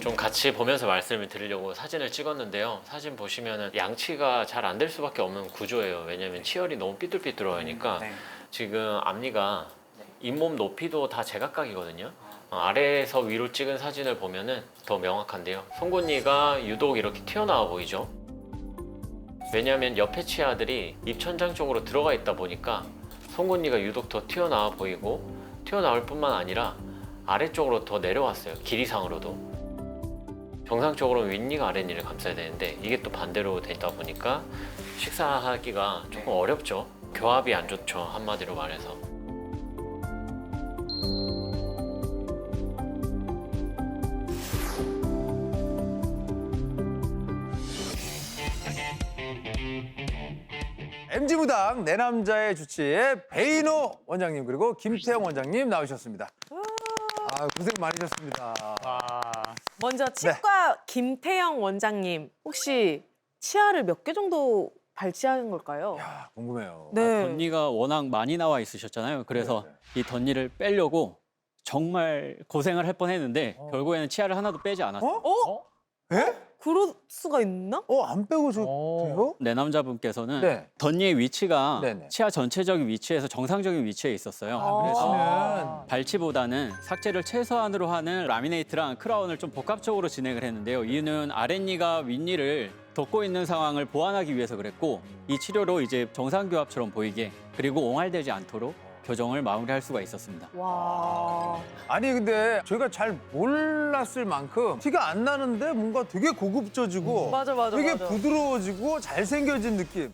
좀 같이 보면서 말씀을 드리려고 사진을 찍었는데요. 사진 보시면은 양치가 잘 안 될 수밖에 없는 구조예요. 왜냐면 치열이 너무 삐뚤삐뚤하니까 네. 지금 앞니가 잇몸 높이도 다 제각각이거든요. 어, 아래에서 위로 찍은 사진을 보면은 더 명확한데요. 송곳니가 유독 이렇게 튀어나와 보이죠. 왜냐하면 옆에 치아들이 입천장 쪽으로 들어가 있다 보니까 송곳니가 유독 더 튀어나와 보이고 튀어나올 뿐만 아니라 아래쪽으로 더 내려왔어요. 길이상으로도. 정상적으로 윗니가 아랫니를 감싸야 되는데 이게 또 반대로 되다 보니까 식사하기가 조금 어렵죠. 교합이 안 좋죠. 한마디로 말해서. MG 무당 내 남자의 주치의 베이노 원장님 그리고 김태형 원장님 나오셨습니다. 아 고생 많으셨습니다. 먼저 치과 김태영 원장님 혹시 치아를 몇 개 정도 발치한 걸까요? 야 궁금해요. 네. 덧니가 워낙 많이 나와 있으셨잖아요. 그래서 이 덧니를 빼려고 정말 고생을 할 뻔했는데 결국에는 치아를 하나도 빼지 않았어요. 어? 예? 그럴 수가 있나? 어 안 빼고 저 돼요? 내 남자분께서는 네. 덧니의 위치가 네네. 치아 전체적인 위치에서 정상적인 위치에 있었어요. 아. 그러시면 발치보다는 삭제를 최소한으로 하는 라미네이트랑 크라운을 좀 복합적으로 진행을 했는데요. 이유는 아랫니가 윗니를 덮고 있는 상황을 보완하기 위해서 그랬고 이 치료로 이제 정상 교합처럼 보이게 그리고 옹알되지 않도록 교정을 마무리할 수가 있었습니다. 와. 아니 근데 저희가 잘 몰랐을 만큼 티가 안 나는데 뭔가 되게 고급져지고 맞아, 맞아, 되게 맞아. 부드러워지고 잘생겨진 느낌.